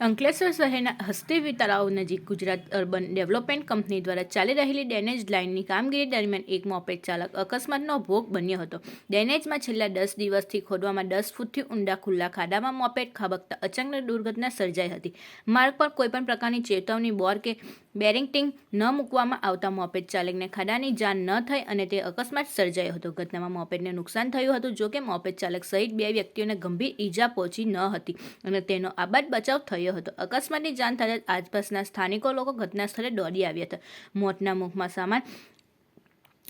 અંકલેશ્વર શહેરના હસ્તી તળાવ નજીક ગુજરાત અર્બન ડેવલપમેન્ટ કંપની દ્વારા ચાલી રહેલી ડેનેજ લાઇનની કામગીરી દરમિયાન એક મોપેડ ચાલક અકસ્માતનો ભોગ બન્યો હતો. ડેનેજમાં છેલ્લા દસ દિવસથી ખોદવામાં દસ ફૂટથી ઊંડા ખુલ્લા ખાડામાં મોપેડ ખાબકતા અચાનક દુર્ઘટના સર્જાઈ હતી. માર્ગ પર કોઈપણ પ્રકારની ચેતવણી, બોર કે બેરિંગટિંગ ન મૂકવામાં આવતા મોપેડ ચાલકને ખાડાની જાન ન થઈ અને તે અકસ્માત સર્જાયો હતો. ઘટનામાં મોપેડને નુકસાન થયું હતું જોકે મોપેડ ચાલક સહિત બે વ્યક્તિઓને ગંભીર ઈજા પહોંચી ન હતી અને તેનો આબાદ બચાવ થયો હતો. અકસ્માતની જાણ થતાં જ આસપાસના સ્થાનિકો લોકો ઘટના સ્થળે દોડી આવ્યા હતા. મોતના મુખમાં સામાન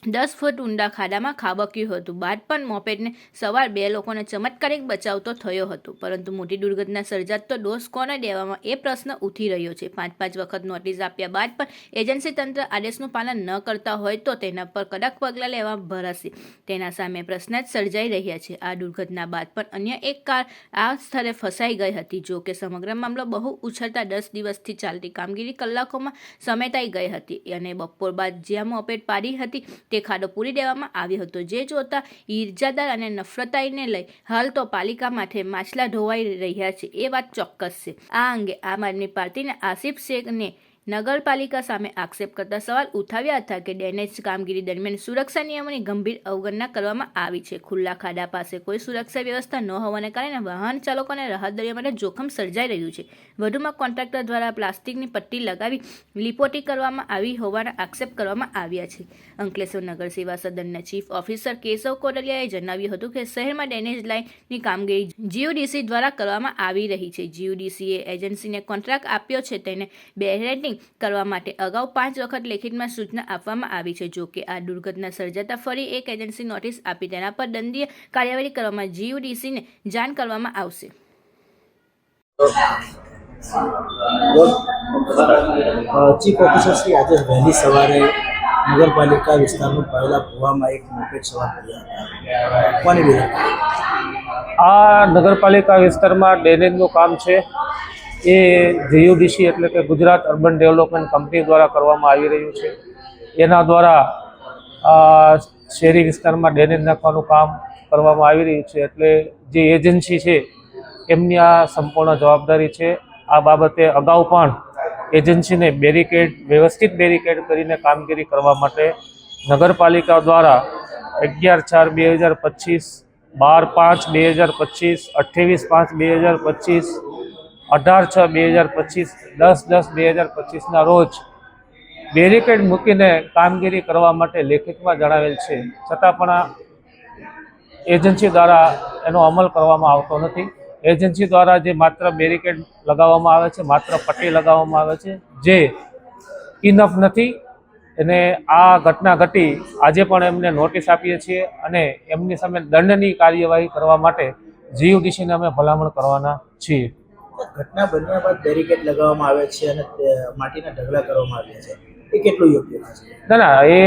દસ ફૂટ ઊંડા ખાડામાં ખાબક્યું હતું. બાદ પણ મોપેડને સવાર બે લોકોને ચમત્કારિક બચાવ તો થયો હતો. પરંતુ મોટી દુર્ઘટના સર્જાત તો દોષ કોને દેવામાં? એ પ્રશ્ન ઉઠી રહ્યો છે. પાંચ પાંચ વખત નોટિસ આપ્યા બાદ પણ એજન્સી તંત્ર આદેશનું પાલન ન કરતા હોય તો તેના પર કડક પગલાં લેવા ભરાશે. તેના સામે પ્રશ્ન જ સર્જાઈ રહ્યા છે. આ દુર્ઘટના બાદ પણ અન્ય એક કાર આ સ્થળે ફસાઈ ગઈ હતી. જો કે સમગ્ર મામલો બહુ ઉછળતા દસ દિવસથી ચાલતી કામગીરી કલાકોમાં સમેટાઈ ગઈ હતી અને બપોર બાદ જ્યાં મોપેડ પાડી હતી તે ખાડો પૂરી દેવામાં આવ્યો હતો. જે જોતા ઈર્જાદાર અને નફરતાઈને લઈ હાલ તો પાલિકા માટે માછલા ધોવાઈ રહ્યા છે. એ વાત ચોક્કસ છે. આ અંગે આમ આદમી પાર્ટીના આસિફ શેખને નગરપાલિકા સામે આક્ષેપ કરતા સવાલ ઉઠાવ્યા હતા કે ડેનેજ કામગીરી દરમિયાન સુરક્ષા નિયમોની ગંભીર અવગણના કરવામાં આવી છે. ખુલ્લા ખાડા પાસે કોઈ સુરક્ષા વ્યવસ્થા ન હોવાને કારણે વાહન ચાલકોને રાહતદારીઓ માટે જોખમ સર્જાઈ રહ્યું છે. વધુમાં કોન્ટ્રાક્ટર દ્વારા પ્લાસ્ટિકની પટ્ટી લગાવી લિપોટી કરવામાં આવી હોવાના આક્ષેપ કરવામાં આવ્યા છે. અંકલેશ્વર નગર સેવા સદનના ચીફ ઓફિસર કેશવ કોડલિયાએ જણાવ્યું હતું કે શહેરમાં ડેનેજ લાઇનની કામગીરી જીયુડીસી દ્વારા કરવામાં આવી રહી છે. જીયુડીસીએ એજન્સીને કોન્ટ્રાક્ટ આપ્યો છે. તેને બેરેટિંગ કરવા માટે અગાઉ પાંચ વખત લેખિતમાં સૂચના આપવામાં આવી છે. જો કે આ દુર્ઘટના સર્જાતા ફરી એક એજન્સી નોટિસ આપી તેના પર દંડીય કાર્યવાહી કરવામાં જીયુડીસીને જાણ કરવામાં આવશે. ચીફ ઓફિસર શ્રી આજે વહેલી સવારે નગરપાલિકા વિસ્તારનું પહેલા ભુવામાં એક મોપેડ સવાર કર્યા હતા. કોની આ નગરપાલિકા વિસ્તારમાં ડ્રેનેજનું કામ છે. એ જીયુડીસી એટલે કે ગુજરાત અર્બન ડેવલપમેન્ટ કંપની દ્વારા કરવામાં આવી રહ્યું છે. એના દ્વારા શહેરી વિસ્તારમાં ડેનેજ નાખવાનું કામ કરવામાં આવી રહ્યું છે. એટલે જે એજન્સી છે, એમની આ સંપૂર્ણ જવાબદારી છે. આ બાબતે અગાઉ પણ એજન્સીને બેરિકેડ, વ્યવસ્થિત બેરિકેડ કરીને કામગીરી કરવા માટે નગરપાલિકા દ્વારા અગિયાર ચાર બે હજાર પચીસ, બાર પાંચ બે હજાર પચીસ અઠ્ઠાવીસ પાંચ બે હજાર પચીસ અઢાર છ બે હજાર પચીસ, દસ દસ બે હજાર પચીસના રોજ બેરિકેડ મૂકીને કામગીરી કરવા માટે લેખિતમાં જણાવેલ છે. છતાં પણ આ એજન્સી દ્વારા એનો અમલ કરવામાં આવતો નથી. એજન્સી દ્વારા જે માત્ર બેરિકેડ લગાવવામાં આવે છે, માત્ર પટ્ટી લગાવવામાં આવે છે, જે ઇનફ નથી અને આ ઘટના ઘટી આજે પણ એમને નોટિસ આપીએ છીએ અને એમની સામે દંડની કાર્યવાહી કરવા માટે જીયુડીસીને અમે ભલામણ કરવાના છીએ. ઘટના બન્યા બાદ બેરિકેડ લગાવવામાં આવે છે અને માટીના ઢગલા કરવામાં આવ્યા છે. એ કેટલું યોગ્ય છે? ના ના એ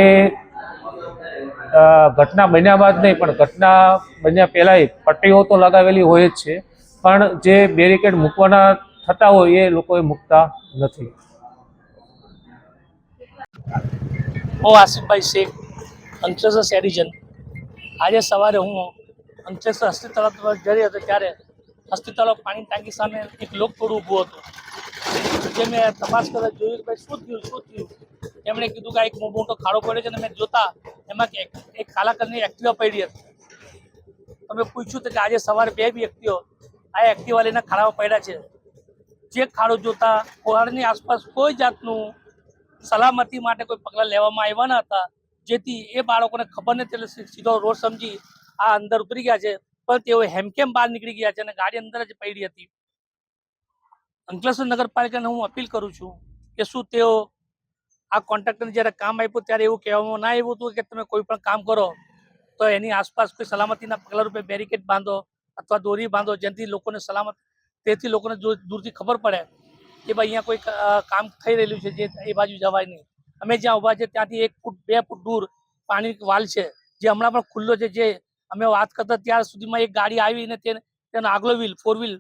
ઘટના બન્યા બાદ નહીં પણ ઘટના બન્યા પહેલાંય પટ્ટીઓ તો લગાવેલી હોય જ છે. પણ જે બેરિકેડ મૂકવાના થતા હોય એ લોકોએ મૂકતા નથી. હું આસિફભાઈ શેખ અંકલેશ્વર શેરીજન. આજે સવારે હું અંકલેશ્વર હસ્તી તરફ જઈ રહ્યો હતો ત્યારે હસ્તી પાણી ટાંકી સામે એક લોકટોળું ઊભું હતું. જે મેં તપાસ કરતા જોયું કે ભાઈ શું થયું શું થયું? એમણે કીધું કે એક મોટો ખાડો પડ્યો છે અને મેં જોતા એમાં એક કાલા કલરની એક્ટિવા પડી હતી. તમે પૂછ્યું તો કે આજે સવારે બે વ્યક્તિઓ આ એક્ટિવા લઈને ખાડામાં પડ્યા છે. જે ખાડો જોતા ખાડાની આસપાસ કોઈ જાતનું સલામતી માટે કોઈ પગલાં લેવામાં આવ્યા ન હતા. જેથી એ બાળકોને ખબર નથી એટલે સીધો રોડ સમજી આ અંદર ઉતરી ગયા છે. પણ તેઓ હેમકેમ બહાર નીકળી ગયા છે અને ગાડી અંદર જ પડી હતી. અંકલેશ્વર નગરપાલિકાને હું અપીલ કરું છું કે શું તેઓ આ કોન્ટ્રાક્ટરને જ્યારે કામ આપ્યું ત્યારે એવું કહેવામાં ના આવ્યું હતું કે તમે કોઈ પણ કામ કરો તો એની આસપાસ કોઈ સલામતીના પગલા રૂપે બેરિકેડ બાંધો અથવા દોરી બાંધો જેથી લોકોને સલામત, તેથી લોકોને દૂરથી ખબર પડે કે ભાઈ અહીંયા કોઈ કામ થઈ રહેલું છે જે એ બાજુ જવાય નહીં. અમે જ્યાં ઊભા છે ત્યાંથી એક ફૂટ, બે ફૂટ દૂર પાણી વાલ છે જે હમણાં પણ ખુલ્લો છે જે અમે વાત કરતા ત્યાર સુધીમાં એક ગાડી આવીને તેને આગલો વ્હીલ ફોર વ્હીલ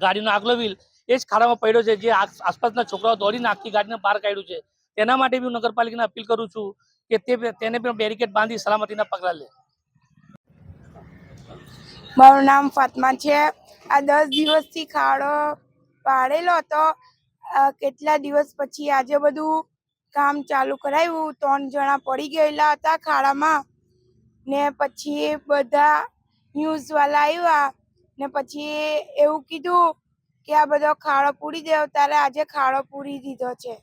ગાડીનો આગલો વ્હીલ એ જ ખાડામાં પડ્યો છે. જે આસ- આસપાસના છોકરાઓ દોડીને આખી ગાડીને બહાર કાઢ્યું છે. તેના માટે બી હું નગરપાલિકાને અપીલ કરું છું કે તેને પણ બેરિકેડ બાંધી સલામતીના પગલાં લે. મારું નામ ફાતમા છે. આ દસ દિવસથી ખાડો પાડેલો હતો. કેટલા દિવસ પછી આજે બધું કામ ચાલુ કરાવ્યું ત્રણ જણા પડી ગયેલા હતા ખાડામાં. ને પછી બધા ન્યૂઝવાળા આવ્યા ને પછી એવું કીધું કે આ બધો ખાડો પૂરી દેવ. તારે આજે ખાડો પૂરી દીધો છે.